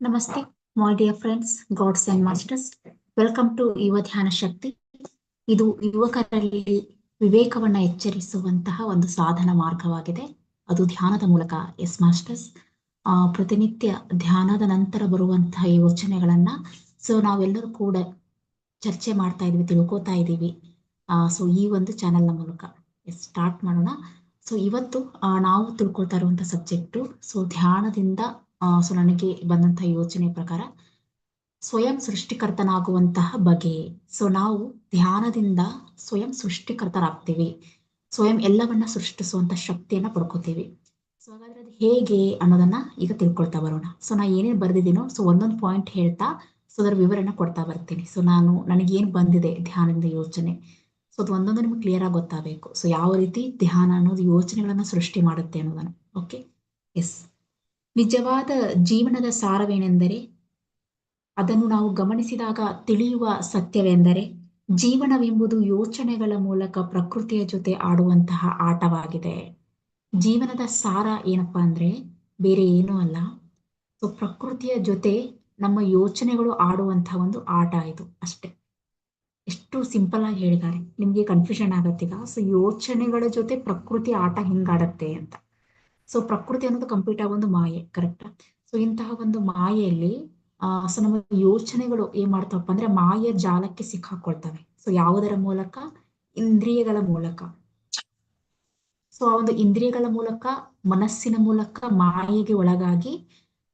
ನಮಸ್ತೆ my dear friends gods and masters welcome to Yuva Dhyana Shakti ಇದು ಯುವಕರಲ್ಲಿ ವಿವೇಕವನ್ನ ಎಚ್ಚರಿಸುವಂತಹ ಒಂದು ಸಾಧನ ಮಾರ್ಗವಾಗಿದೆ. ಅದು ಧ್ಯಾನದ ಮೂಲಕ ಎಸ್ ಮಾಸ್ಟರ್ಸ್ ಆ, ಪ್ರತಿನಿತ್ಯ ಧ್ಯಾನದ ನಂತರ ಬರುವಂತಹ ಯೋಚನೆಗಳನ್ನ ಸೊ ನಾವೆಲ್ಲರೂ ಕೂಡ ಚರ್ಚೆ ಮಾಡ್ತಾ ಇದೀವಿ, ತಿಳ್ಕೊತಾ ಇದ್ದೀವಿ. ಆ ಸೊ ಈ ಒಂದು ಚಾನೆಲ್ನ ಮೂಲಕ ಎಸ್ ಸ್ಟಾರ್ಟ್ ಮಾಡೋಣ. ಸೊ ಇವತ್ತು ನಾವು ತಿಳ್ಕೊಳ್ತಾ ಇರುವಂತಹ ಸಬ್ಜೆಕ್ಟು ಸೊ ಧ್ಯಾನದಿಂದ ಸೊ ನನಗೆ ಬಂದಂತಹ ಯೋಚನೆ ಪ್ರಕಾರ ಸ್ವಯಂ ಸೃಷ್ಟಿಕರ್ತನಾಗುವಂತಹ ಬಗೆ. ಸೊ ನಾವು ಧ್ಯಾನದಿಂದ ಸ್ವಯಂ ಸೃಷ್ಟಿಕರ್ತರಾಗ್ತೀವಿ. ಸ್ವಯಂ ಎಲ್ಲವನ್ನ ಸೃಷ್ಟಿಸುವಂತ ಶಕ್ತಿಯನ್ನ ಪಡ್ಕೋತೀವಿ. ಸೊ ಹಾಗಾದ್ರೆ ಅದು ಹೇಗೆ ಅನ್ನೋದನ್ನ ಈಗ ತಿಳ್ಕೊಳ್ತಾ ಬರೋಣ. ಸೊ ನಾ ಏನೇನ್ ಬರ್ದಿದ್ದೀನೋ, ಸೊ ಒಂದೊಂದು ಪಾಯಿಂಟ್ ಹೇಳ್ತಾ ಸೊ ಅದರ ವಿವರಣೆ ಕೊಡ್ತಾ ಬರ್ತೀನಿ. ಸೊ ನಾನು ನನಗೆ ಏನು ಬಂದಿದೆ ಧ್ಯಾನದಿಂದ ಯೋಚನೆ? ಸೊ ಅದು ಒಂದೊಂದು ನಿಮ್ಗೆ ಕ್ಲಿಯರ್ ಆಗಿ ಗೊತ್ತಾಗಬೇಕು. ಸೊ ಯಾವ ರೀತಿ ಧ್ಯಾನ ಅನ್ನೋದು ಯೋಚನೆಗಳನ್ನ ಸೃಷ್ಟಿ ಮಾಡುತ್ತೆ ಅನ್ನೋದನ್ನ. ಓಕೆ ಎಸ್ ನಿಜವಾದ ಜೀವನದ ಸಾರವೇನೆಂದರೆ ಅದನ್ನು ನಾವು ಗಮನಿಸಿದಾಗ ತಿಳಿಯುವ ಸತ್ಯವೆಂದರೆ ಜೀವನವೆಂಬುದು ಯೋಚನೆಗಳ ಮೂಲಕ ಪ್ರಕೃತಿಯ ಜೊತೆ ಆಡುವಂತಹ ಆಟವಾಗಿದೆ. ಜೀವನದ ಸಾರ ಏನಪ್ಪಾ ಅಂದ್ರೆ ಬೇರೆ ಏನೂ ಅಲ್ಲ. ಸೊ ಪ್ರಕೃತಿಯ ಜೊತೆ ನಮ್ಮ ಯೋಚನೆಗಳು ಆಡುವಂತಹ ಒಂದು ಆಟ ಇದು ಅಷ್ಟೇ. ಎಷ್ಟು ಸಿಂಪಲ್ ಆಗಿ ಹೇಳಿದ್ದಾರೆ. ನಿಮ್ಗೆ ಕನ್ಫ್ಯೂಷನ್ ಆಗತ್ತೀಗ. ಸೊ ಯೋಚನೆಗಳ ಜೊತೆ ಪ್ರಕೃತಿ ಆಟ ಹಿಂಗಾಡತ್ತೆ ಅಂತ. ಸೊ ಪ್ರಕೃತಿ ಅನ್ನೋದು ಕಂಪ್ಲೀಟ್ ಆಗಿ ಒಂದು ಮಾಯೆ ಕರೆಕ್ಟ್ ಸೊ ಇಂತಹ ಒಂದು ಮಾಯೆಯಲ್ಲಿ, ಆ ಸೊ ನಮ್ಮ ಯೋಚನೆಗಳು ಏನ್ ಮಾಡ್ತಾವಪ್ಪ ಅಂದ್ರೆ ಮಾಯೆಯ ಜಾಲಕ್ಕೆ ಸಿಕ್ಕಾಕೊಳ್ತವೆ. ಸೊ ಯಾವುದರ ಮೂಲಕ? ಇಂದ್ರಿಯಗಳ ಮೂಲಕ. ಸೊ ಆ ಒಂದು ಇಂದ್ರಿಯಗಳ ಮೂಲಕ, ಮನಸ್ಸಿನ ಮೂಲಕ ಮಾಯೆಗೆ ಒಳಗಾಗಿ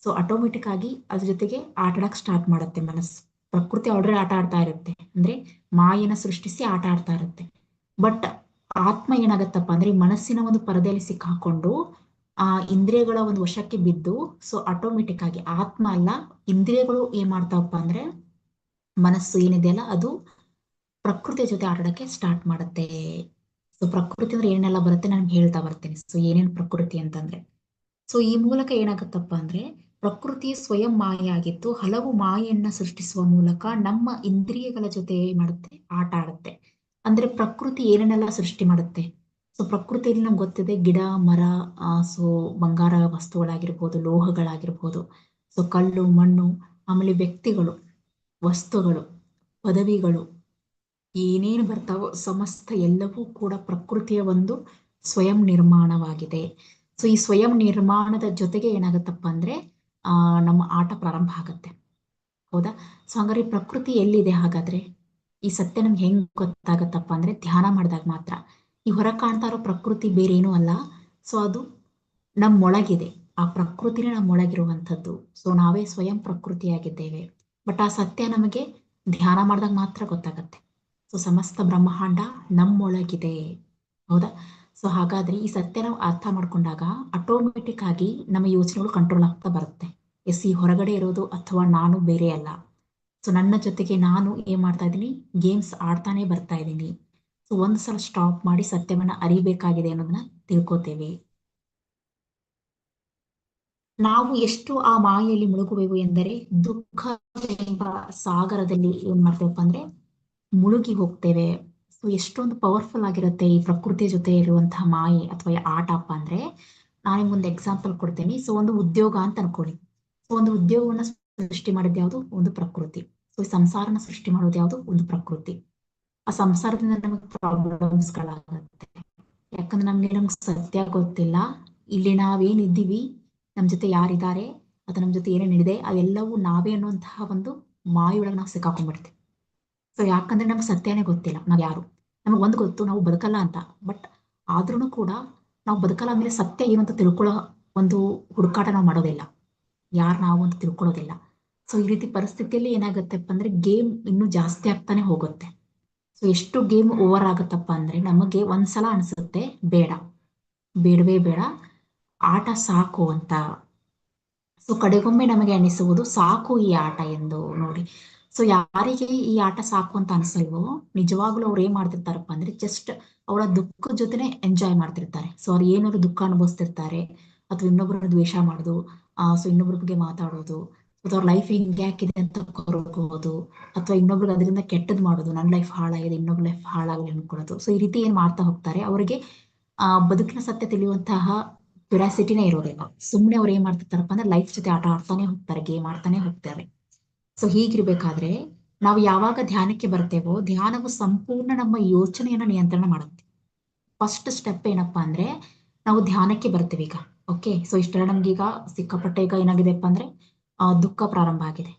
ಸೊ ಆಟೋಮೆಟಿಕ್ ಆಗಿ ಅದ್ರ ಜೊತೆಗೆ ಆಟಾಡಕ್ ಸ್ಟಾರ್ಟ್ ಮಾಡುತ್ತೆ ಮನಸ್ಸು. ಪ್ರಕೃತಿ ಆಲ್ರೆಡಿ ಆಟ ಆಡ್ತಾ ಇರುತ್ತೆ. ಅಂದ್ರೆ ಮಾಯನ ಸೃಷ್ಟಿಸಿ ಆಟ ಆಡ್ತಾ ಇರುತ್ತೆ. ಬಟ್ ಆತ್ಮ ಏನಾಗತ್ತಪ್ಪ ಅಂದ್ರೆ ಮನಸ್ಸಿನ ಒಂದು ಪರದೆಯಲ್ಲಿ ಸಿಕ್ಕಾಕೊಂಡು ಆ ಇಂದ್ರಿಯಗಳ ಒಂದು ವಶಕ್ಕೆ ಬಿದ್ದು ಸೊ ಆಟೋಮೆಟಿಕ್ ಆಗಿ ಆತ್ಮ ಅಲ್ಲ, ಇಂದ್ರಿಯಗಳು ಏನ್ ಮಾಡ್ತಾವಪ್ಪ ಅಂದ್ರೆ ಮನಸ್ಸು ಏನಿದೆಯಲ್ಲ ಅದು ಪ್ರಕೃತಿಯ ಜೊತೆ ಆಟಾಡಕ್ಕೆ ಸ್ಟಾರ್ಟ್ ಮಾಡುತ್ತೆ. ಸೊ ಪ್ರಕೃತಿ ಅಂದ್ರೆ ಏನೆಲ್ಲ ಬರುತ್ತೆ ನಾನು ಹೇಳ್ತಾ ಬರ್ತೇನೆ. ಸೊ ಏನೇನ್ ಪ್ರಕೃತಿ ಅಂತಂದ್ರೆ ಸೊ ಈ ಮೂಲಕ ಏನಾಗುತ್ತಪ್ಪ ಅಂದ್ರೆ ಪ್ರಕೃತಿ ಸ್ವಯಂ ಮಾಯೆ ಆಗಿತ್ತು ಹಲವು ಮಾಯೆಯನ್ನ ಸೃಷ್ಟಿಸುವ ಮೂಲಕ ನಮ್ಮ ಇಂದ್ರಿಯಗಳ ಜೊತೆ ಮಾಡುತ್ತೆ? ಆಟ ಆಡುತ್ತೆ ಅಂದ್ರೆ ಪ್ರಕೃತಿ ಏನೇನೆಲ್ಲ ಸೃಷ್ಟಿ ಮಾಡುತ್ತೆ? ಸೊ ಪ್ರಕೃತಿಯಲ್ಲಿ ನಮ್ಗೆ ಗೊತ್ತಿದೆ ಗಿಡ, ಮರ ಸೊ ಬಂಗಾರ ವಸ್ತುಗಳಾಗಿರ್ಬೋದು, ಲೋಹಗಳಾಗಿರ್ಬೋದು, ಸೊ ಕಲ್ಲು, ಮಣ್ಣು, ಆಮೇಲೆ ವ್ಯಕ್ತಿಗಳು, ವಸ್ತುಗಳು, ಪದವಿಗಳು, ಏನೇನು ಬರ್ತಾವೋ ಸಮಸ್ತ ಎಲ್ಲವೂ ಕೂಡ ಪ್ರಕೃತಿಯ ಒಂದು ಸ್ವಯಂ ನಿರ್ಮಾಣವಾಗಿದೆ. ಸೊ ಈ ಸ್ವಯಂ ನಿರ್ಮಾಣದ ಜೊತೆಗೆ ಏನಾಗತ್ತಪ್ಪ ಅಂದ್ರೆ, ಆ, ನಮ್ಮ ಆಟ ಪ್ರಾರಂಭ ಆಗತ್ತೆ. ಹೌದಾ? ಸೊ ಹಂಗಾರೆ ಪ್ರಕೃತಿ ಎಲ್ಲಿದೆ ಹಾಗಾದ್ರೆ? ಈ ಸತ್ಯ ನಮ್ಗೆ ಹೆಂಗ್ ಗೊತ್ತಾಗತ್ತಪ್ಪ ಅಂದ್ರೆ, ಧ್ಯಾನ ಮಾಡಿದಾಗ ಮಾತ್ರ. ಈ ಹೊರಗೆ ಕಾಣ್ತಾ ಇರೋ ಪ್ರಕೃತಿ ಬೇರೆ ಏನೂ ಅಲ್ಲ. ಸೊ ಅದು ನಮ್ಮೊಳಗಿದೆ. ಆ ಪ್ರಕೃತಿನೇ ನಮ್ಮೊಳಗಿರುವಂಥದ್ದು. ಸೊ ನಾವೇ ಸ್ವಯಂ ಪ್ರಕೃತಿಯಾಗಿದ್ದೇವೆ. ಬಟ್ ಆ ಸತ್ಯ ನಮಗೆ ಧ್ಯಾನ ಮಾಡಿದಾಗ ಮಾತ್ರ ಗೊತ್ತಾಗತ್ತೆ. ಸೊ ಸಮಸ್ತ ಬ್ರಹ್ಮಾಂಡ ನಮ್ಮೊಳಗಿದೆ. ಹೌದಾ? ಸೊ ಹಾಗಾದ್ರೆ ಈ ಸತ್ಯ ನಾವು ಅರ್ಥ ಮಾಡ್ಕೊಂಡಾಗ ಆಟೋಮೆಟಿಕ್ ಆಗಿ ನಮ್ಮ ಯೋಚನೆಗಳು ಕಂಟ್ರೋಲ್ ಆಗ್ತಾ ಬರುತ್ತೆ. ಎಸ್, ಈ ಹೊರಗಡೆ ಇರೋದು ಅಥವಾ ನಾನು ಬೇರೆ ಅಲ್ಲ. ಸೊ ನನ್ನ ಜೊತೆಗೆ ನಾನು ಏನ್ ಮಾಡ್ತಾ ಇದ್ದೀನಿ? ಗೇಮ್ಸ್ ಆಡ್ತಾನೆ ಬರ್ತಾ ಇದ್ದೀನಿ. ಸೊ ಒಂದು ಸಲ ಸ್ಟಾಪ್ ಮಾಡಿ ಸತ್ಯವನ್ನ ಅರಿಬೇಕಾಗಿದೆ ಅನ್ನೋದನ್ನ ತಿಳ್ಕೊತೇವೆ. ನಾವು ಎಷ್ಟು ಆ ಮಾಯೆಯಲ್ಲಿ ಮುಳುಗುವೆವು ಎಂದರೆ ದುಃಖ ಎಂಬ ಸಾಗರದಲ್ಲಿ ಏನ್ ಮಾಡ್ತೇವಪ್ಪ ಅಂದ್ರೆ ಮುಳುಗಿ ಹೋಗ್ತೇವೆ. ಸೊ ಎಷ್ಟೊಂದು ಪವರ್ಫುಲ್ ಆಗಿರುತ್ತೆ ಈ ಪ್ರಕೃತಿಯ ಜೊತೆ ಇರುವಂತಹ ಮಾಯೆ ಅಥವಾ ಆಟಪ್ಪ ಅಂದ್ರೆ ನಾನು ನಿಮ್ಗೊಂದು ಎಕ್ಸಾಂಪಲ್ ಕೊಡ್ತೇನೆ. ಸೊ ಒಂದು ಉದ್ಯೋಗ ಅಂತ ಅನ್ಕೊಳ್ಳಿ. ಸೊ ಒಂದು ಉದ್ಯೋಗವನ್ನ ಸೃಷ್ಟಿ ಮಾಡಿದ ಯಾವುದು? ಒಂದು ಪ್ರಕೃತಿ. ಸೊ ಸಂಸಾರನ ಸೃಷ್ಟಿ ಮಾಡೋದು ಯಾವುದು? ಒಂದು ಪ್ರಕೃತಿ. ಆ ಸಂಸಾರದಿಂದ ನಮಗೆ ಪ್ರಾಬ್ಲಮ್ಸ್ ಗಳಾಗತ್ತೆ ಯಾಕಂದ್ರೆ ನಮ್ಗೆ ನಮ್ಗೆ ಸತ್ಯ ಗೊತ್ತಿಲ್ಲ. ಇಲ್ಲಿ ನಾವೇನಿದ್ದೀವಿ, ನಮ್ ಜೊತೆ ಯಾರಿದ್ದಾರೆ, ಅಥವಾ ನಮ್ ಜೊತೆ ಏನೇನ್ ಇದೆ ಅವೆಲ್ಲವೂ ನಾವೇ ಅನ್ನುವಂತಹ ಒಂದು ಮಾಯೊಳಗೆ ನಾವು ಸಿಕ್ಕಾಕೊಂಡ್ಬಿಡ್ತೀವಿ. ಸೊ ಯಾಕಂದ್ರೆ ನಮ್ಗೆ ಸತ್ಯನೇ ಗೊತ್ತಿಲ್ಲ, ನಾವ್ ಯಾರು? ನಮಗೆ ಒಂದ್ ಗೊತ್ತು, ನಾವು ಬದುಕಲ್ಲ ಅಂತ. ಬಟ್ ಆದ್ರೂ ಕೂಡ ನಾವು ಬದುಕಲ್ಲ ಅಂದ್ರೆ ಸತ್ಯ ಏನು ಅಂತ ತಿಳ್ಕೊಳ್ಳೋ ಒಂದು ಹುಡುಕಾಟ ನಾವು ಮಾಡೋದಿಲ್ಲ. ಯಾರು ನಾವು ಅಂತ ತಿಳ್ಕೊಳ್ಳೋದಿಲ್ಲ. ಸೊ ಈ ರೀತಿ ಪರಿಸ್ಥಿತಿಯಲ್ಲಿ ಏನಾಗುತ್ತೆ ಅಂದ್ರೆ ಗೇಮ್ ಇನ್ನೂ ಜಾಸ್ತಿ ಆಗ್ತಾನೆ ಹೋಗುತ್ತೆ. ಸೊ ಎಷ್ಟು ಗೇಮ್ ಓವರ್ ಆಗುತ್ತಪ್ಪ ಅಂದ್ರೆ ನಮಗೆ ಒಂದ್ಸಲ ಅನ್ಸುತ್ತೆ ಬೇಡ. ಬೇಡವೇ ಬೇಡ. ಆಟ ಸಾಕು ಅಂತ. ಸೊ ಕಡೆಗೊಮ್ಮೆ ನಮಗೆ ಅನಿಸುವುದು ಸಾಕು ಈ ಆಟ ಎಂದು ನೋಡಿ. ಸೊ ಯಾರಿಗೆ ಈ ಆಟ ಸಾಕು ಅಂತ ಅನ್ಸಲ್ವೋ, ನಿಜವಾಗ್ಲೂ ಅವ್ರು ಏನ್ ಮಾಡ್ತಿರ್ತಾರಪ್ಪ ಅಂದ್ರೆ ಜಸ್ಟ್ ಅವರ ದುಃಖದ ಜೊತೆನೆ ಎಂಜಾಯ್ ಮಾಡ್ತಿರ್ತಾರೆ. ಸೊ ಅವ್ರು ಏನಾದ್ರು ದುಃಖ ಅನುಭವಿಸ್ತಿರ್ತಾರೆ, ಅಥವಾ ಇನ್ನೊಬ್ಬರನ್ನ ದ್ವೇಷ ಮಾಡೋದು ಸೊ ಇನ್ನೊಬ್ಬರ ಬಗ್ಗೆ ಮಾತಾಡೋದು ಅಥವಾ ಅವ್ರ ಲೈಫ್ ಹಿಂಗೆ ಯಾಕಿದೆ ಅಂತ ಕೊರಗೋದು ಅಥವಾ ಇನ್ನೊಬ್ರಿಗೆ ಅದರಿಂದ ಕೆಟ್ಟದ್ ಮಾಡೋದು ನನ್ನ ಲೈಫ್ ಹಾಳಾಗಿದೆ, ಇನ್ನೊಬ್ರ ಲೈಫ್ ಹಾಳಾಗಲಿ ಅನ್ಕೊಳ್ಳೋದು. ಸೊ ಈ ರೀತಿ ಏನ್ ಮಾಡ್ತಾ ಹೋಗ್ತಾರೆ, ಅವರಿಗೆ, ಆ, ಬದುಕಿನ ಸತ್ಯ ತಿಳಿಯುವಂತಹ ಕ್ಯೂರಾಸಿಟಿನೇ ಇರೋದಿಲ್ಲ ಸುಮ್ಮನೆ ಅವ್ರು ಏನ್ ಮಾಡ್ತಿರ್ತಾರಪ್ಪ ಅಂದ್ರೆ ಲೈಫ್ ಜೊತೆ ಆಟ ಆಡ್ತಾನೆ ಹೋಗ್ತಾರೆ ಗೇಮ್ ಆಡ್ತಾನೆ ಹೋಗ್ತಾರೆ. ಸೊ ಹೀಗಿರ್ಬೇಕಾದ್ರೆ, ನಾವು ಯಾವಾಗ ಧ್ಯಾನಕ್ಕೆ ಬರ್ತೇವೋ, ಧ್ಯಾನವು ಸಂಪೂರ್ಣ ನಮ್ಮ ಯೋಚನೆಯನ್ನ ನಿಯಂತ್ರಣ ಮಾಡುತ್ತೆ. ಫಸ್ಟ್ ಸ್ಟೆಪ್ ಏನಪ್ಪಾ ಅಂದ್ರೆ, ನಾವು ಧ್ಯಾನಕ್ಕೆ ಬರ್ತೀವಿ ಈಗ. ಓಕೆ ಸೊ ಇಷ್ಟೆಲ್ಲ ನಮ್ಗೆ ಈಗ ಸಿಕ್ಕಾಪಟ್ಟೆ ಈಗ ಏನಾಗಿದೆಪ್ಪ ಅಂದ್ರೆ ದುಃಖ ಪ್ರಾರಂಭ ಆಗಿದೆ.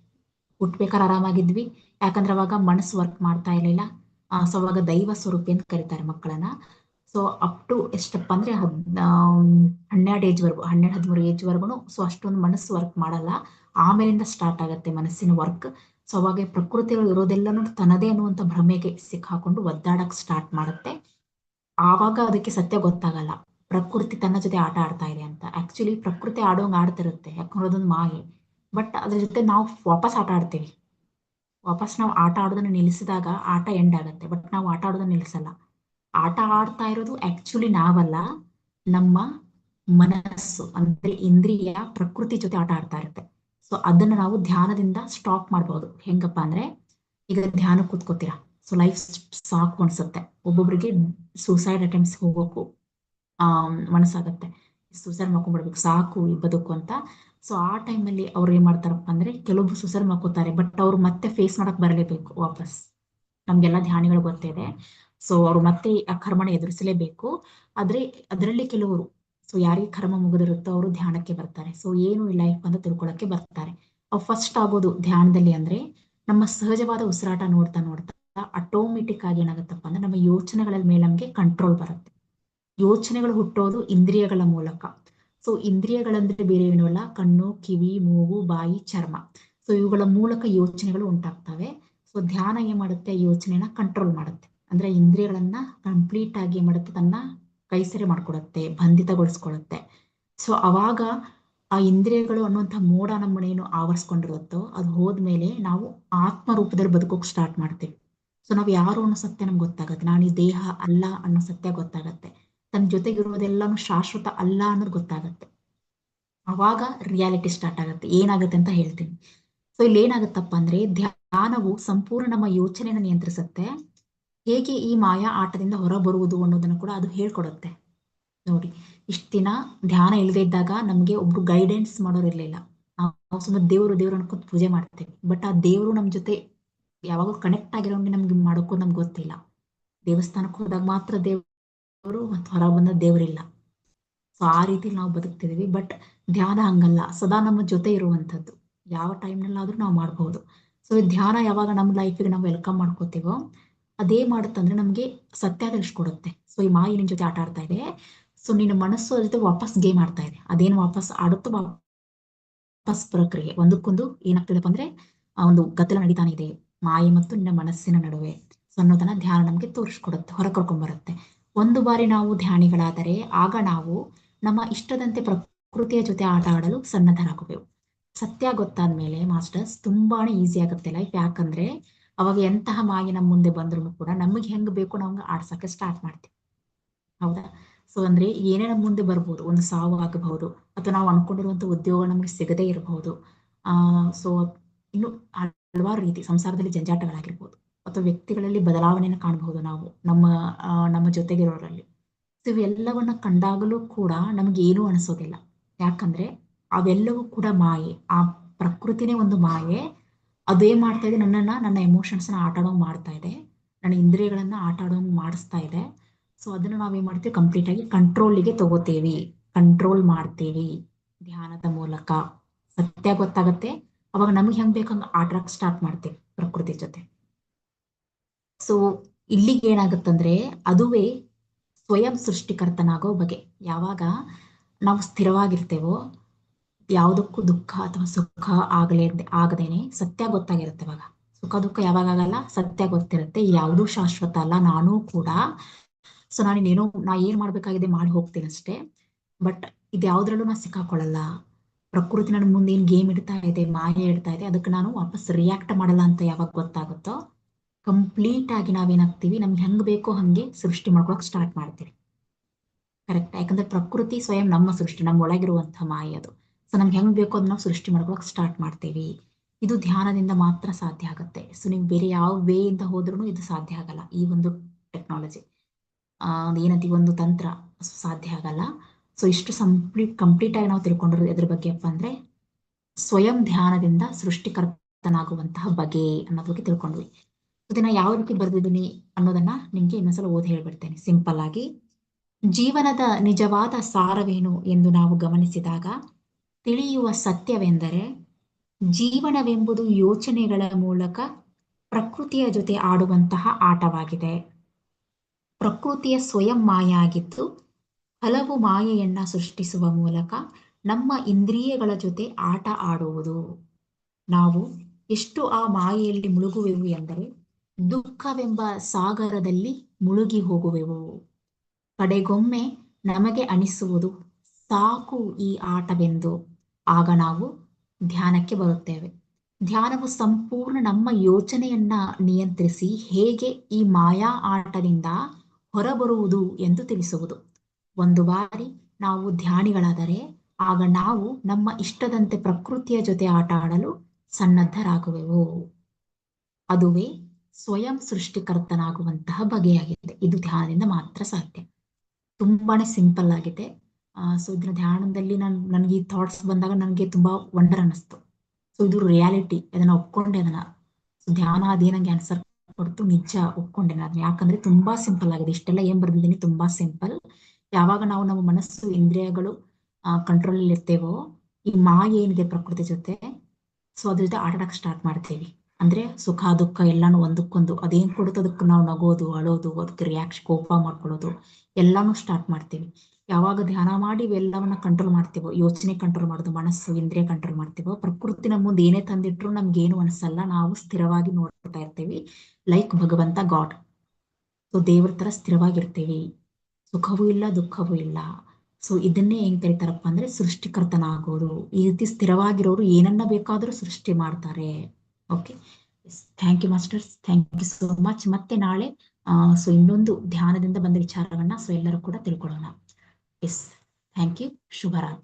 ಹುಟ್ಬೇಕಾದ್ರೆ ಆರಾಮಾಗಿದ್ವಿ. ಯಾಕಂದ್ರೆ ಅವಾಗ ಮನಸ್ಸು ವರ್ಕ್ ಮಾಡ್ತಾ ಇರಲಿಲ್ಲ. ಆ ಸೊ ಅವಾಗ ದೈವ ಸ್ವರೂಪಿ ಅಂತ ಕರೀತಾರೆ ಮಕ್ಕಳನ್ನ. ಸೊ ಅಪ್ ಟು ಎಷ್ಟಪ್ಪ ಅಂದ್ರೆ ಹದ್ ಹನ್ನೆರಡು ಏಜ್ ವರ್ಗು, ಹನ್ನೆರಡು ಹದಿಮೂರು ಏಜ್ ವರ್ಗುನು ಸೊ ಅಷ್ಟೊಂದು ಮನಸ್ಸು ವರ್ಕ್ ಮಾಡಲ್ಲ. ಆಮೇಲಿಂದ ಸ್ಟಾರ್ಟ್ ಆಗುತ್ತೆ ಮನಸ್ಸಿನ ವರ್ಕ್ ಸೊ ಅವಾಗ ಪ್ರಕೃತಿಗಳು ಇರೋದೆಲ್ಲನೂ ತನ್ನದೇ ಅನ್ನುವಂಥ ಭ್ರಮೆಗೆ ಸಿಕ್ಕಾಕೊಂಡು ಒದ್ದಾಡಕ್ ಸ್ಟಾರ್ಟ್ ಮಾಡುತ್ತೆ. ಆವಾಗ ಅದಕ್ಕೆ ಸತ್ಯ ಗೊತ್ತಾಗಲ್ಲ. ಪ್ರಕೃತಿ ತನ್ನ ಜೊತೆ ಆಟ ಆಡ್ತಾ ಇದೆ ಅಂತ. ಆಕ್ಚುಲಿ ಪ್ರಕೃತಿ ಆಡೋಂಗ್ ಆಡ್ತಿರುತ್ತೆ. ಯಾಕಂದ್ರೆ ಅದೊಂದು ಮಾಯೆ. ಬಟ್ ಅದ್ರ ಜೊತೆ ನಾವು ವಾಪಸ್ ಆಟ ಆಡ್ತೀವಿ. ವಾಪಸ್ ನಾವು ಆಟ ಆಡೋದನ್ನ ನಿಲ್ಲಿಸಿದಾಗ ಆಟ ಎಂಡ್ ಆಗುತ್ತೆ. ಬಟ್ ನಾವು ಆಟ ಆಡೋದನ್ನ ನಿಲ್ಲಿಸಲ್ಲ. ಆಟ ಆಡ್ತಾ ಇರೋದು ಆಕ್ಚುಲಿ ನಾವಲ್ಲ. ನಮ್ಮ ಮನಸ್ಸು, ಅಂದ್ರೆ ಇಂದ್ರಿಯ, ಪ್ರಕೃತಿ ಜೊತೆ ಆಟ ಆಡ್ತಾ ಇರುತ್ತೆ. ಸೊ ಅದನ್ನ ನಾವು ಧ್ಯಾನದಿಂದ ಸ್ಟಾಪ್ ಮಾಡ್ಬೋದು. ಹೆಂಗಪ್ಪ ಅಂದ್ರೆ, ಈಗ ಧ್ಯಾನ ಕೂತ್ಕೋತೀರಾ? ಸೊ ಲೈಫ್ ಸಾಕು ಅನ್ಸುತ್ತೆ. ಒಬ್ಬೊಬ್ರಿಗೆ ಸೂಸೈಡ್ ಅಟೆಂಪ್ಟ್ಸ್ ಹೋಗೋಕು ಆ ಮನಸ್ಸಾಗತ್ತೆ. ಸೂಸೈಡ್ ಮಾಡ್ಕೊಂಡ್ಬಿಡ್ಬೇಕು. ಸಾಕು, ಈ ಬದುಕು ಅಂತ. ಸೊ ಆ ಟೈಮಲ್ಲಿ ಅವ್ರು ಏನ್ ಮಾಡ್ತಾರಪ್ಪ ಅಂದ್ರೆ ಕೆಲವೊಬ್ರು ಸುಸರ್ ಮಾಡ್ಕೋತಾರೆ ಬಟ್ ಅವ್ರು ಮತ್ತೆ ಫೇಸ್ ಮಾಡಕ್ ಬರಲೇಬೇಕು ವಾಪಸ್. ನಮ್ಗೆಲ್ಲ ಧ್ಯಾನಿಗಳು ಗೊತ್ತಿದೆ ಸೊ ಅವ್ರು ಮತ್ತೆ ಆ ಕರ್ಮನ ಎದುರಿಸಲೇಬೇಕು. ಆದ್ರೆ ಅದರಲ್ಲಿ ಕೆಲವರು ಸೊ ಯಾರಿಗೆ ಕರ್ಮ ಮುಗಿದಿರುತ್ತೋ ಅವರು ಧ್ಯಾನಕ್ಕೆ ಬರ್ತಾರೆ. ಸೊ ಏನು ಲೈಫ್ ಅಂತ ತಿಳ್ಕೊಳಕ್ಕೆ ಬರ್ತಾರೆ. ಅವ್ ಫಸ್ಟ್ ಆಗೋದು ಧ್ಯಾನದಲ್ಲಿ ಅಂದ್ರೆ ನಮ್ಮ ಸಹಜವಾದ ಉಸಿರಾಟ ನೋಡ್ತಾ ನೋಡ್ತಾ ಆಟೋಮೆಟಿಕ್ ಆಗಿ ಏನಾಗುತ್ತಪ್ಪ ಅಂದ್ರೆ ನಮ್ಮ ಯೋಚನೆಗಳ ಮೇಲೆ ನಮ್ಗೆ ಕಂಟ್ರೋಲ್ ಬರುತ್ತೆ. ಯೋಚನೆಗಳು ಹುಟ್ಟೋದು ಇಂದ್ರಿಯಗಳ ಮೂಲಕ. ಸೊ ಇಂದ್ರಿಯಗಳಂದ್ರೆ ಬೇರೆ ಅಲ್ಲ. ಕಣ್ಣು, ಕಿವಿ, ಮೂಗು, ಬಾಯಿ, ಚರ್ಮ. ಸೊ ಇವುಗಳ ಮೂಲಕ ಯೋಚನೆಗಳು ಉಂಟಾಗ್ತವೆ. ಸೊ ಧ್ಯಾನ ಏನ್ ಮಾಡುತ್ತೆ? ಯೋಚನೆನ ಕಂಟ್ರೋಲ್ ಮಾಡುತ್ತೆ. ಅಂದ್ರೆ ಇಂದ್ರಿಯಗಳನ್ನ ಕಂಪ್ಲೀಟ್ ಆಗಿ ಮಾಡುತ್ತೆ? ತನ್ನ ಕೈಸರಿ ಮಾಡ್ಕೊಡುತ್ತೆ ಬಂಧಿತಗೊಳಿಸ್ಕೊಳುತ್ತೆ ಸೊ ಅವಾಗ ಆ ಇಂದ್ರಿಯಗಳು ಅನ್ನುವಂಥ ಮೋಡ ನಮ್ಮನೇನು ಆವರಿಸ್ಕೊಂಡಿರುತ್ತೋ, ಅದು ಹೋದ್ಮೇಲೆ ನಾವು ಆತ್ಮ ರೂಪದಲ್ಲಿ ಬದುಕೋಕ್ ಸ್ಟಾರ್ಟ್ ಮಾಡ್ತೀವಿ. ಸೊ ನಾವ್ ಯಾರು ಅನ್ನೋ ಸತ್ಯ ನಮ್ಗೆ ಗೊತ್ತಾಗತ್ತೆ. ನಾನು ಈ ದೇಹ ಅಲ್ಲ ಅನ್ನೋ ಸತ್ಯ ಗೊತ್ತಾಗತ್ತೆ. ತನ್ನ ಜೊತೆಗಿರೋದೆಲ್ಲನೂ ಶಾಶ್ವತ ಅಲ್ಲ ಅನ್ನೋದು ಗೊತ್ತಾಗತ್ತೆ. ಅವಾಗ ರಿಯಾಲಿಟಿ ಸ್ಟಾರ್ಟ್ ಆಗುತ್ತೆ. ಏನಾಗುತ್ತೆ ಅಂತ ಹೇಳ್ತೀನಿ. ಸೊ ಇಲ್ಲಿ ಏನಾಗುತ್ತಪ್ಪ ಅಂದ್ರೆ ಧ್ಯಾನವು ಸಂಪೂರ್ಣ ನಮ್ಮ ಯೋಚನೆಯನ್ನು ನಿಯಂತ್ರಿಸುತ್ತೆ. ಹೇಗೆ ಈ ಮಾಯಾ ಆಟದಿಂದ ಹೊರ ಬರುವುದು ಅನ್ನೋದನ್ನ ಕೂಡ ಅದು ಹೇಳ್ಕೊಡುತ್ತೆ. ನೋಡಿ, ಇಷ್ಟ ದಿನ ಧ್ಯಾನ ಇಲ್ಲದೆ ಇದ್ದಾಗ ನಮ್ಗೆ ಒಬ್ರು ಗೈಡೆನ್ಸ್ ಮಾಡೋರು ಇರ್ಲಿಲ್ಲ. ನಾವು ಸುಮ್ಮನೆ ದೇವರು, ದೇವ್ರು ಅನ್ಕೊಂತ ಪೂಜೆ ಮಾಡ್ತೇವೆ. ಬಟ್ ಆ ದೇವರು ನಮ್ ಜೊತೆ ಯಾವಾಗ ಕನೆಕ್ಟ್ ಆಗಿರೋಂಗೆ ನಮ್ಗೆ ಮಾಡೋಕ್ಕೂ ನಮ್ಗೆ ಗೊತ್ತಿಲ್ಲ. ದೇವಸ್ಥಾನಕ್ಕೆ ಹೋದಾಗ ಮಾತ್ರ ದೇವರು ಮತ್ತು ಹೊರ ಬಂದ ದೇವರಿಲ್ಲ. ಸೊ ಆ ರೀತಿ ನಾವು ಬದುಕ್ತಿದೀವಿ. ಬಟ್ ಧ್ಯಾನ ಹಂಗಲ್ಲ. ಸದಾ ನಮ್ಮ ಜೊತೆ ಇರುವಂತದ್ದು ಯಾವ ಟೈಮ್ನಲ್ಲಾದ್ರೂ ನಾವು ಮಾಡ್ಬೋದು. ಸೊ ಧ್ಯಾನ ಯಾವಾಗ ನಮ್ಮ ಲೈಫಿಗೆ ನಾವು ವೆಲ್ಕಮ್ ಮಾಡ್ಕೋತೀವೋ, ಅದೇ ಮಾಡುತ್ತಂದ್ರೆ ನಮ್ಗೆ ಸತ್ಯ ತಿಳಿಸ್ಕೊಡುತ್ತೆ. ಸೊ ಈ ಮಾಯಿ ನಿನ್ ಜೊತೆ ಆಟ ಆಡ್ತಾ ಇದೆ. ಸೊ ನಿನ್ನ ಮನಸ್ಸು ಅದ್ರ ಜೊತೆ ವಾಪಸ್ ಗೇಮ್ ಆಡ್ತಾ ಇದೆ. ಅದೇನು ವಾಪಸ್ ಆಡುತ್ತೋ ವಾಪಸ್ ಪ್ರಕ್ರಿಯೆ. ಒಂದಕ್ಕೊಂದು ಏನಾಗ್ತಿದೆಪ್ಪ ಅಂದ್ರೆ, ಆ ಒಂದು ಗದ್ದಲ ನಡೀತಾನೆ ಇದೆ. ಮಾಯೆ ಮತ್ತು ನಿನ್ನ ಮನಸ್ಸಿನ ನಡುವೆ. ಸೊ ಅನ್ನೋದನ್ನ ಧ್ಯಾನ ನಮ್ಗೆ ತೋರಿಸ್ಕೊಡುತ್ತೆ. ಹೊರ ಕರ್ಕೊಂಡ್ಬರುತ್ತೆ ಒಂದು ಬಾರಿ ನಾವು ಧ್ಯಾನಿಗಳಾದರೆ ಆಗ ನಾವು ನಮ್ಮ ಇಷ್ಟದಂತೆ ಪ್ರಕೃತಿಯ ಜೊತೆ ಆಟ ಆಡಲು ಸನ್ನದ್ಧರಾಗುವೆವು. ಸತ್ಯ ಗೊತ್ತಾದ ಮೇಲೆ ಮಾಸ್ಟರ್ಸ್, ತುಂಬಾನೇ ಈಸಿ ಆಗುತ್ತೆ ಲೈಫ್ ಯಾಕಂದ್ರೆ ಅವಾಗ ಎಂತಹ ಮಾಯಿ ನಮ್ಮ ಮುಂದೆ ಬಂದ್ರು ಕೂಡ ನಮಗೆ ಹೆಂಗ್ ಬೇಕು ನಮ್ಗೆ ಆಡ್ಸಕ್ಕೆ ಸ್ಟಾರ್ಟ್ ಮಾಡ್ತೀವಿ. ಹೌದಾ? ಸೊ ಅಂದ್ರೆ ಏನೇ ನಮ್ಮ ಮುಂದೆ ಬರ್ಬೋದು, ಒಂದು ಸಾವು ಆಗಬಹುದು, ಅಥವಾ ನಾವು ಅನ್ಕೊಂಡಿರುವಂತ ಉದ್ಯೋಗ ನಮ್ಗೆ ಸಿಗದೇ ಇರಬಹುದು, ಆ ಸೊ ಇನ್ನು ಹಲವಾರು ರೀತಿ, ಸಂಸಾರದಲ್ಲಿ ಜಂಜಾಟಗಳಾಗಿರ್ಬೋದು. ಅಥವಾ ವ್ಯಕ್ತಿಗಳಲ್ಲಿ ಬದಲಾವಣೆಯನ್ನು ಕಾಣಬಹುದು ನಾವು, ನಮ್ಮ ನಮ್ಮ ಜೊತೆಗಿರೋರಲ್ಲಿ. ಸೊ ಇವೆಲ್ಲವನ್ನ ಕಂಡಾಗಲೂ ಕೂಡ ನಮ್ಗೆ ಏನೂ ಅನಿಸೋದಿಲ್ಲ. ಯಾಕಂದ್ರೆ ಅವೆಲ್ಲವೂ ಕೂಡ ಮಾಯೆ. ಆ ಪ್ರಕೃತಿನೇ ಒಂದು ಮಾಯೆ. ಅದೇ ಮಾಡ್ತಾ ಇದೆ, ನನ್ನನ್ನ, ನನ್ನ ಎಮೋಷನ್ಸ್ನ ಆಟ ಆಡೋಂಗ್ ಮಾಡ್ತಾ ಇದೆ. ನನ್ನ ಇಂದ್ರಿಯಗಳನ್ನ ಆಟ ಆಡೋಂಗ್ ಮಾಡಿಸ್ತಾ ಇದೆ. ಸೊ ಅದನ್ನ ನಾವೇನ್ ಮಾಡ್ತೀವಿ? ಕಂಪ್ಲೀಟ್ ಆಗಿ ಕಂಟ್ರೋಲಿಗೆ ತಗೋತೇವಿ. ಕಂಟ್ರೋಲ್ ಮಾಡ್ತೀವಿ. ಧ್ಯಾನದ ಮೂಲಕ. ಸತ್ಯ ಗೊತ್ತಾಗತ್ತೆ. ಅವಾಗ ನಮ್ಗೆ ಹೆಂಗ್ ಬೇಕಂಗ ಆಟಾಡಕ್ ಸ್ಟಾರ್ಟ್ ಮಾಡ್ತೇವೆ ಪ್ರಕೃತಿ ಜೊತೆ. ಸೊ ಇಲ್ಲಿಗೆ ಏನಾಗುತ್ತಂದ್ರೆ, ಅದುವೇ ಸ್ವಯಂ ಸೃಷ್ಟಿಕರ್ತನಾಗೋ ಬಗೆ. ಯಾವಾಗ ನಾವು ಸ್ಥಿರವಾಗಿರ್ತೇವೋ, ಯಾವುದಕ್ಕೂ ದುಃಖ ಅಥವಾ ಸುಖ ಆಗಲೇ ಆಗದೇನೆ ಸತ್ಯ ಗೊತ್ತಾಗಿರುತ್ತೆ ಅವಾಗ ಸುಖ ದುಃಖ ಯಾವಾಗ ಆಗಲ್ಲ, ಸತ್ಯ ಗೊತ್ತಿರುತ್ತೆ. ಯಾವುದು ಶಾಶ್ವತ ಅಲ್ಲ, ನಾನು ಕೂಡ. ಸೊ ನಾನು ಇನ್ನೇನೋ ನಾ ಏನ್ ಮಾಡ್ಬೇಕಾಗಿದೆ ಮಾಡಿ ಹೋಗ್ತೀನಿ ಅಷ್ಟೇ. ಬಟ್ ಇದ್ಯಾವ್ದ್ರಲ್ಲೂ ನಾ ಸಿಕ್ಕಾಕೊಳ್ಳಲ್ಲ. ಪ್ರಕೃತಿ ನನ್ನ ಮುಂದೆ ಏನ್ ಗೇಮ್ ಇಡ್ತಾ ಇದೆ, ಮಾಯೆ ಇಡ್ತಾ ಇದೆ, ಅದಕ್ಕೆ ನಾನು ವಾಪಸ್ ರಿಯಾಕ್ಟ್ ಮಾಡಲ್ಲ ಅಂತ ಯಾವಾಗ ಗೊತ್ತಾಗುತ್ತೋ ಕಂಪ್ಲೀಟ್ ಆಗಿ ನಾವೇನಾಗ್ತೀವಿ, ನಮ್ಗೆ ಹೆಂಗ್ ಬೇಕೋ ಹಂಗೆ ಸೃಷ್ಟಿ ಮಾಡ್ಕೊಳಕ್ ಸ್ಟಾರ್ಟ್ ಮಾಡ್ತೀವಿ. ಕರೆಕ್ಟ್ ಯಾಕಂದ್ರೆ ಪ್ರಕೃತಿ ಸ್ವಯಂ ನಮ್ಮ ಸೃಷ್ಟಿ, ನಮ್ಮ ಒಳಗಿರುವಂತಹ ಮಾಯ ಅದು. ಸೊ ನಮ್ಗೆ ಹೆಂಗ್ ಬೇಕೋ ಅದನ್ನ ಸೃಷ್ಟಿ ಮಾಡ್ಕೊಳಕ್ ಸ್ಟಾರ್ಟ್ ಮಾಡ್ತೀವಿ. ಇದು ಧ್ಯಾನದಿಂದ ಮಾತ್ರ ಸಾಧ್ಯ ಆಗುತ್ತೆ. ಸೊ ನೀವು ಬೇರೆ ಯಾವ ವೇ ಇಂದ ಹೋದ್ರೂ ಇದು ಸಾಧ್ಯ ಆಗಲ್ಲ. ಈ ಒಂದು ಟೆಕ್ನಾಲಜಿ ಏನಂತೀವಿ, ಒಂದು ತಂತ್ರ ಸಾಧ್ಯ ಆಗಲ್ಲ. ಸೊ ಇಷ್ಟು ಸಂಪ್ಲೀಟ್ ಕಂಪ್ಲೀಟ್ ಆಗಿ ನಾವು ತಿಳ್ಕೊಂಡಿರೋದು ಬಗ್ಗೆ ಅಪ್ಪ ಅಂದ್ರೆ, ಸ್ವಯಂ ಧ್ಯಾನದಿಂದ ಸೃಷ್ಟಿಕರ್ತನಾಗುವಂತಹ ಬಗೆ ಅನ್ನೋದ್ರ ಬಗ್ಗೆ ತಿಳ್ಕೊಂಡ್ವಿ. ಇದನ್ನ ಯಾವ ರೀತಿ ಬರೆದಿದ್ದೀನಿ ಅನ್ನೋದನ್ನ ನಿಮ್ಗೆ ಇನ್ನೊಂದ್ಸಲ ಓದಿ ಹೇಳ್ಬಿಡ್ತೇನೆ. ಸಿಂಪಲ್ ಆಗಿ ಜೀವನದ ನಿಜವಾದ ಸಾರವೇನು ಎಂದು ನಾವು ಗಮನಿಸಿದಾಗ ತಿಳಿಯುವ ಸತ್ಯವೆಂದರೆ ಜೀವನವೆಂಬುದು ಯೋಚನೆಗಳ ಮೂಲಕ ಪ್ರಕೃತಿಯ ಜೊತೆ ಆಡುವಂತಹ ಆಟವಾಗಿದೆ. ಪ್ರಕೃತಿಯ ಸ್ವಯಂ ಮಾಯ ಆಗಿದ್ದು ಹಲವು ಮಾಯೆಯನ್ನ ಸೃಷ್ಟಿಸುವ ಮೂಲಕ ನಮ್ಮ ಇಂದ್ರಿಯಗಳ ಜೊತೆ ಆಟ ಆಡುವುದು. ನಾವು ಎಷ್ಟು ಆ ಮಾಯೆಯಲ್ಲಿ ಮುಳುಗುವೆವು ಎಂದರೆ ದುಃಖವೆಂಬ ಸಾಗರದಲ್ಲಿ ಮುಳುಗಿ ಹೋಗುವೆವು. ಕಡೆಗೊಮ್ಮೆ ನಮಗೆ ಅನಿಸುವುದು, ಸಾಕು ಈ ಆಟವೆಂದು. ಆಗ ನಾವು ಧ್ಯಾನಕ್ಕೆ ಬರುತ್ತೇವೆ. ಧ್ಯಾನವು ಸಂಪೂರ್ಣ ನಮ್ಮ ಯೋಚನೆಯನ್ನ ನಿಯಂತ್ರಿಸಿ ಹೇಗೆ ಈ ಮಾಯಾ ಆಟದಿಂದ ಹೊರಬರುವುದು ಎಂದು ತಿಳಿಸುವುದು. ಒಂದು ಬಾರಿ ನಾವು ಧ್ಯಾನಿಗಳಾದರೆ ಆಗ ನಾವು ನಮ್ಮ ಇಷ್ಟದಂತೆ ಪ್ರಕೃತಿಯ ಜೊತೆ ಆಟ ಆಡಲು ಸನ್ನದ್ಧರಾಗುವೆವು. ಅದುವೇ ಸ್ವಯಂ ಸೃಷ್ಟಿಕರ್ತನಾಗುವಂತಹ ಬಗೆಯಾಗಿದೆ. ಇದು ಧ್ಯಾನದಿಂದ ಮಾತ್ರ ಸಾಧ್ಯ. ತುಂಬಾನೇ ಸಿಂಪಲ್ ಆಗಿದೆ. ಸೊ ಇದನ್ನ ಧ್ಯಾನದಲ್ಲಿ ನಾನು, ನನಗೆ ಈ ಥಾಟ್ಸ್ ಬಂದಾಗ ನನಗೆ ತುಂಬಾ ವಂಡರ್ ಅನ್ನಿಸ್ತು. ಸೊ ಇದು ರಿಯಾಲಿಟಿ ಅದನ್ನ ಒಪ್ಕೊಂಡೆ ಅದನ್ನ ಸೊ ಧ್ಯಾನ ಅದೇ ನಂಗೆ ಆನ್ಸರ್ ಕೊಡ್ತು. ನಿಜ ಒಪ್ಕೊಂಡೆ ನಾನು. ಯಾಕಂದ್ರೆ ತುಂಬಾ ಸಿಂಪಲ್ ಆಗಿದೆ. ಇಷ್ಟೆಲ್ಲ ಏನ್ ಬರ್ದಿದ್ದೀನಿ ತುಂಬಾ ಸಿಂಪಲ್ ಯಾವಾಗ ನಾವು ನಮ್ಮ ಮನಸ್ಸು, ಇಂದ್ರಿಯಗಳು ಕಂಟ್ರೋಲ್ ಅಲ್ಲಿ ಇರ್ತೇವೋ ಈ ಮಾ ಏನಿದೆ ಪ್ರಕೃತಿ ಜೊತೆ, ಸೊ ಅದ್ರ ಜೊತೆ ಆಟಾಡಕ್ ಸ್ಟಾರ್ಟ್ ಮಾಡ್ತೇವಿ. ಅಂದ್ರೆ ಸುಖ, ದುಃಖ ಎಲ್ಲಾನು ಒಂದಕ್ಕೊಂದು. ಅದೇನ್ ಕೊಡುತ್ತೆ ಅದಕ್ಕೆ ನಾವು ನಗೋದು, ಅಳೋದು ಅದಕ್ಕೆ ರಿಯಾಕ್ಷನ್ ಕೋಪ ಮಾಡ್ಕೊಳ್ಳೋದು ಎಲ್ಲಾನು ಸ್ಟಾರ್ಟ್ ಮಾಡ್ತೀವಿ. ಯಾವಾಗ ಧ್ಯಾನ ಮಾಡಿ ಇವೆಲ್ಲವನ್ನ ಕಂಟ್ರೋಲ್ ಮಾಡ್ತೀವೋ, ಯೋಚನೆ ಕಂಟ್ರೋಲ್ ಮಾಡೋದು, ಮನಸ್ಸು, ಇಂದ್ರಿಯ ಕಂಟ್ರೋಲ್ ಮಾಡ್ತೀವೋ ಪ್ರಕೃತಿ ನಮ್ಮ ಮುಂದೆ ಏನೇ ತಂದಿಟ್ರು ನಮ್ಗೆ ಏನು ಅನ್ಸಲ್ಲ. ನಾವು ಸ್ಥಿರವಾಗಿ ನೋಡ್ತಾ ಇರ್ತೀವಿ. ಲೈಕ್ ಭಗವಂತ ಗಾಡ್ ಸೊ ದೇವ್ರ ತರ ಸ್ಥಿರವಾಗಿರ್ತೀವಿ. ಸುಖವೂ ಇಲ್ಲ, ದುಃಖವೂ ಇಲ್ಲ. ಸೊ ಇದನ್ನೇ ಹೆಂಗ್ ಕರೀತಾರಪ್ಪ ಅಂದ್ರೆ ಸೃಷ್ಟಿಕರ್ತನಾಗೋದು. ಈ ರೀತಿ ಸ್ಥಿರವಾಗಿರೋರು ಏನನ್ನ ಬೇಕಾದರೂ ಸೃಷ್ಟಿ ಮಾಡ್ತಾರೆ. Okay thank you masters thank you so much ಮತ್ತೆ ನಾಳೆ ಸೊ ಇನ್ನೊಂದು ಧ್ಯಾನದಿಂದ ಬಂದ ವಿಚಾರವನ್ನ ಸೊ ಎಲ್ಲರೂ ಕೂಡ ತಿಳ್ಕೊಳ್ಳೋಣ. ಎಸ್ ಥ್ಯಾಂಕ್ ಯು ಶುಭರಾತ್ರಿ.